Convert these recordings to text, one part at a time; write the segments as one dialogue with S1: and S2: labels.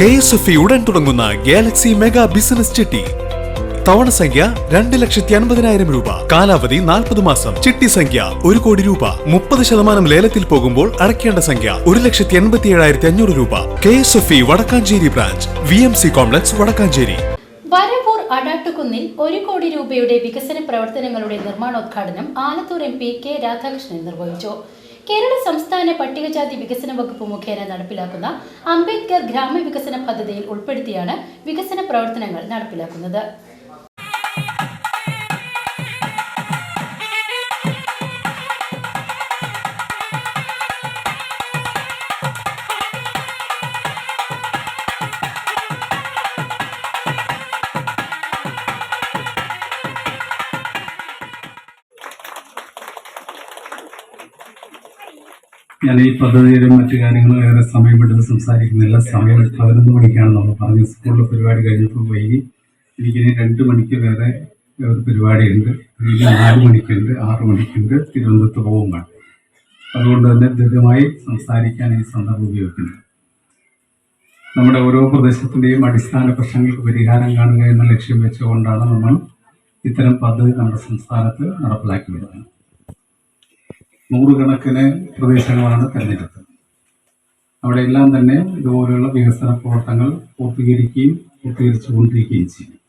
S1: K S F ഉടൻ തുടങ്ങുന്ന Galaxy mega business ചിട്ടി. തവണ സംഖ്യ രണ്ട് ലക്ഷത്തി അൻപതിനായിരം രൂപ. കാലാവധി നാൽപ്പത് മാസം. ചിട്ടി സംഖ്യ ഒരു കോടി രൂപ. മുപ്പത് ശതമാനം ലേലത്തിൽ പോകുമ്പോൾ അടയ്ക്കേണ്ട സംഖ്യ ഒരു ലക്ഷത്തി എൺപത്തി ഏഴായിരത്തി അഞ്ഞൂറ് രൂപ. K S F E Vadakkanchery branch. V M C complex Vadakkanchery.
S2: Varavoor അടാട്ടുകുന്നിൽ ഒരു കോടി രൂപയുടെ വികസന പ്രവർത്തനങ്ങളുടെ നിർമ്മാണോദ്ഘാടനം Alathur M P K Radhakrishnan നിർവഹിച്ചു. കേരള സംസ്ഥാന പട്ടികജാതി വികസന വകുപ്പ് മുഖേന നടപ്പിലാക്കുന്ന അംബേദ്കർ ഗ്രാമവികസന പദ്ധതിയിൽ ഉൾപ്പെടുത്തിയാണ് വികസന പ്രവർത്തനങ്ങൾ നടപ്പിലാക്കുന്നത്.
S3: ഞാൻ ഈ പദ്ധതിയിലും മറ്റു കാര്യങ്ങളും ഏറെ സമയമെടുത്ത് സംസാരിക്കുന്നില്ല. സമയം പതിനൊന്ന് മണിക്കാണ് നമ്മൾ പറഞ്ഞത്. സ്കൂളിലെ പരിപാടി കഴിഞ്ഞപ്പോൾ വൈകി എനിക്കിനി രണ്ട് മണിക്ക് വേറെ ഒരു പരിപാടിയുണ്ട്. നാല് മണിക്കുണ്ട് ആറ് മണിക്കുണ്ട് തിരുവനന്തപുരത്ത് പോകുമ്പോൾ അതുകൊണ്ട് തന്നെ ദൃഢമായി സംസാരിക്കാൻ ഈ സന്ദർഭം ഉപയോഗിക്കുന്നത് നമ്മുടെ ഓരോ പ്രദേശത്തിന്റെയും അടിസ്ഥാന പ്രശ്നങ്ങൾക്ക് പരിഹാരം കാണുക എന്ന ലക്ഷ്യം വെച്ചുകൊണ്ടാണ് നമ്മൾ ഇത്തരം പദ്ധതി നമ്മുടെ സംസ്ഥാനത്ത് നടപ്പിലാക്കി വരുന്നത് നൂറുകണക്കിന് പ്രദേശങ്ങളാണ് തിരഞ്ഞെടുത്തത്. അവിടെയെല്ലാം തന്നെ ഇതുപോലെയുള്ള വികസന പ്രവർത്തനങ്ങൾ പൂർത്തീകരിക്കുകയും പൂർത്തീകരിച്ചു കൊണ്ടിരിക്കുകയും ചെയ്യും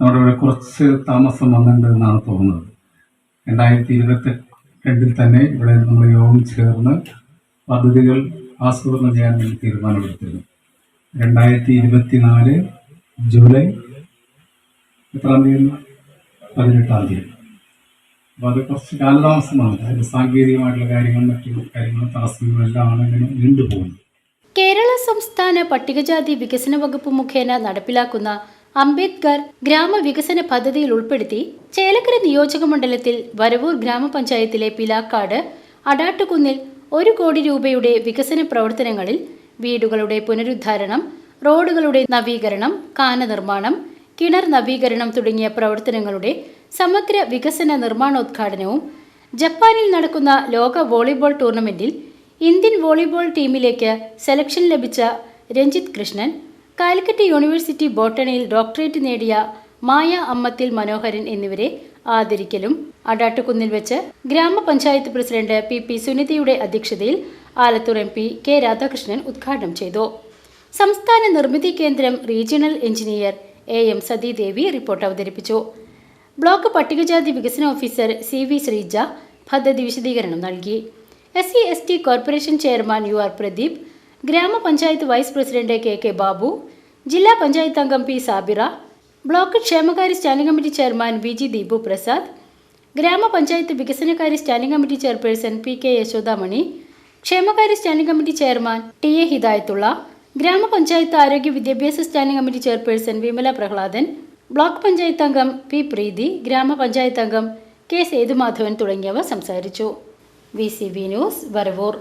S3: നമ്മുടെ ഇവിടെ കുറച്ച് താമസം വന്നിട്ടുണ്ട് എന്നാണ് തോന്നുന്നത്. രണ്ടായിരത്തി ഇരുപത്തി രണ്ടിൽ തന്നെ ഇവിടെ നമ്മൾ യോഗം ചേർന്ന് പദ്ധതികൾ ആസൂത്രണം ചെയ്യാൻ വേണ്ടി തീരുമാനമെടുത്തിരുന്നു. രണ്ടായിരത്തി ഇരുപത്തിനാല് ജൂലൈ എത്രാം തീയതി? പതിനെട്ടാം തീയതി. അപ്പോൾ അത് കുറച്ച് കാലതാമസമാണ്. അതായത് സാങ്കേതികമായിട്ടുള്ള കാര്യങ്ങളും മറ്റു കാര്യങ്ങളും തടസ്സങ്ങളും എല്ലാം ആണ് നീണ്ടുപോകുന്നത്
S2: കേരള സംസ്ഥാന പട്ടികജാതി വികസന വകുപ്പ് മുഖേന നടപ്പിലാക്കുന്ന അംബേദ്കർ ഗ്രാമവികസന പദ്ധതിയിൽ ഉൾപ്പെടുത്തി ചേലക്കര നിയോജക മണ്ഡലത്തിൽ വരവൂർ ഗ്രാമപഞ്ചായത്തിലെ പിലാക്കാട് അടാട്ടുകുന്നിൽ ഒരു കോടി രൂപയുടെ വികസന പ്രവർത്തനങ്ങളിൽ വീടുകളുടെ പുനരുദ്ധാരണം റോഡുകളുടെ നവീകരണം കാന നിർമ്മാണം കിണർ നവീകരണം തുടങ്ങിയ പ്രവർത്തനങ്ങളുടെ സമഗ്ര വികസന നിർമ്മാണോദ്ഘാടനവും ജപ്പാനിൽ നടക്കുന്ന ലോക വോളിബോൾ ടൂർണമെന്റിൽ ഇന്ത്യൻ വോളിബോൾ ടീമിലേക്ക് സെലക്ഷൻ ലഭിച്ച രഞ്ജിത്ത് കൃഷ്ണൻ കാലിക്കറ്റ് യൂണിവേഴ്സിറ്റി ബോട്ടണിയിൽ ഡോക്ടറേറ്റ് നേടിയ മായ അമ്മത്തിൽ മനോഹരൻ എന്നിവരെ ആദരിക്കലും അടാട്ടുകുന്നിൽ വെച്ച് ഗ്രാമപഞ്ചായത്ത് പ്രസിഡന്റ് പി പി സുനിതയുടെ അധ്യക്ഷതയിൽ Alathur M P K Radhakrishnan ഉദ്ഘാടനം ചെയ്തു. സംസ്ഥാന നിർമ്മിതി കേന്ദ്രം regional engineer A M Sathidevi report അവതരിപ്പിച്ചു. ബ്ലോക്ക് പട്ടികജാതി വികസന ഓഫീസർ സി വി ശ്രീജ പദ്ധതി വിശദീകരണം നൽകി. S C S T corporation chairman U R Pradeep ഗ്രാമപഞ്ചായത്ത് vice president K K Babu ജില്ലാ പഞ്ചായത്ത് അംഗം പി സാബിറ ബ്ലോക്ക് ക്ഷേമകാര്യ standing committee chairman V G Deepu Prasad ഗ്രാമപഞ്ചായത്ത് വികസനകാര്യ standing committee chairperson P K Yashodamani ക്ഷേമകാര്യ standing committee chairman T A Hidayathulla ഗ്രാമപഞ്ചായത്ത് ആരോഗ്യ വിദ്യാഭ്യാസ standing committee chairperson Vimala Prahladan block panchayat അംഗം പി പ്രീതി ഗ്രാമപഞ്ചായത്ത് അംഗം കെ സേതുമാധവൻ തുടങ്ങിയവർ സംസാരിച്ചു. V C B news Varavoor.